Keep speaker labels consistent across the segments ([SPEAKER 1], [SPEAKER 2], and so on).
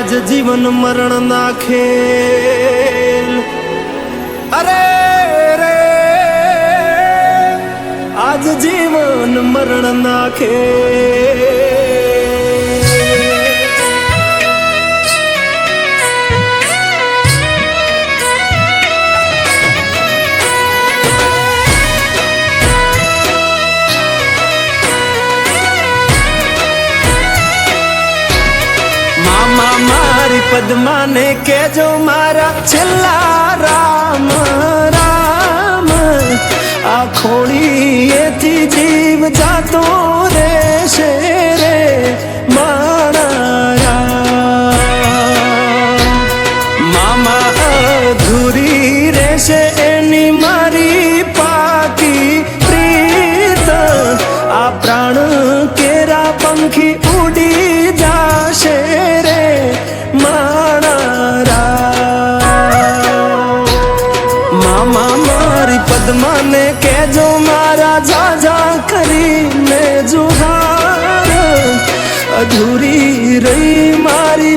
[SPEAKER 1] આજ જીવન મરણ નાખે અરે રે આજ જીવન મરણ નાખે પદ્માને કેજો મારા છેલ્લા રામ રામ આ ખોળીએથી જીવ જાતો રહેશે રે. મામા અધૂરી રહેશે એની મારી પાકી પ્રીત આ પ્રાણ કેરા પંખી પદ્માને કેજો મારા જાજા કરીને જુહાર અધૂરી રહી મારી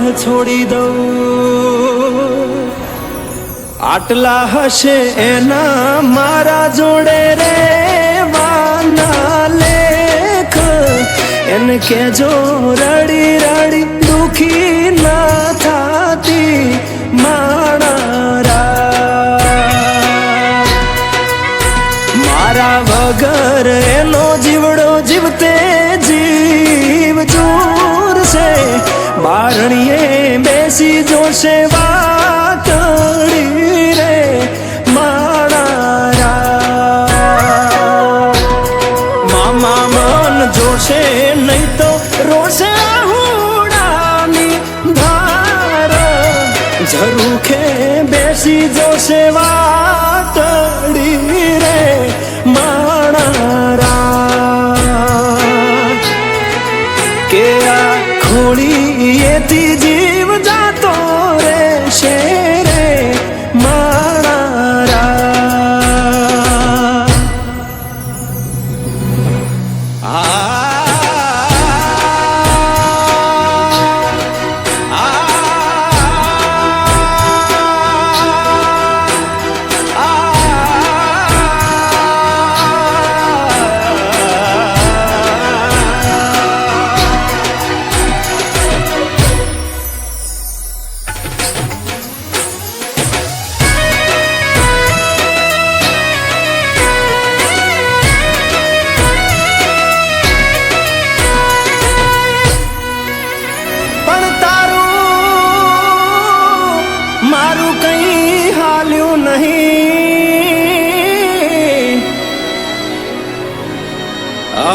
[SPEAKER 1] દેહ છોડી દઉં. આટલા હશે એના મારા જોડે રે, વાના લેખ. એને કેજો રડી રડી દુખી ના થાતી. માણા બારણીએ બેસી જોશે વાતડી રે મારા જોશે નહીં તો રોશે હુડાની ધાર. ઝરૂખે બેસી જોશે વાતડી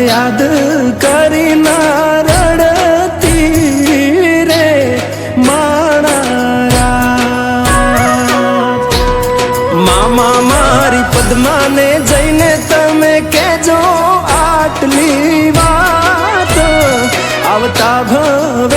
[SPEAKER 1] યાદ કરી ના રડતી રે માણા મામા મારી પદ્માને જઈને તમે કેજો આટલી વાત આવતા ભવે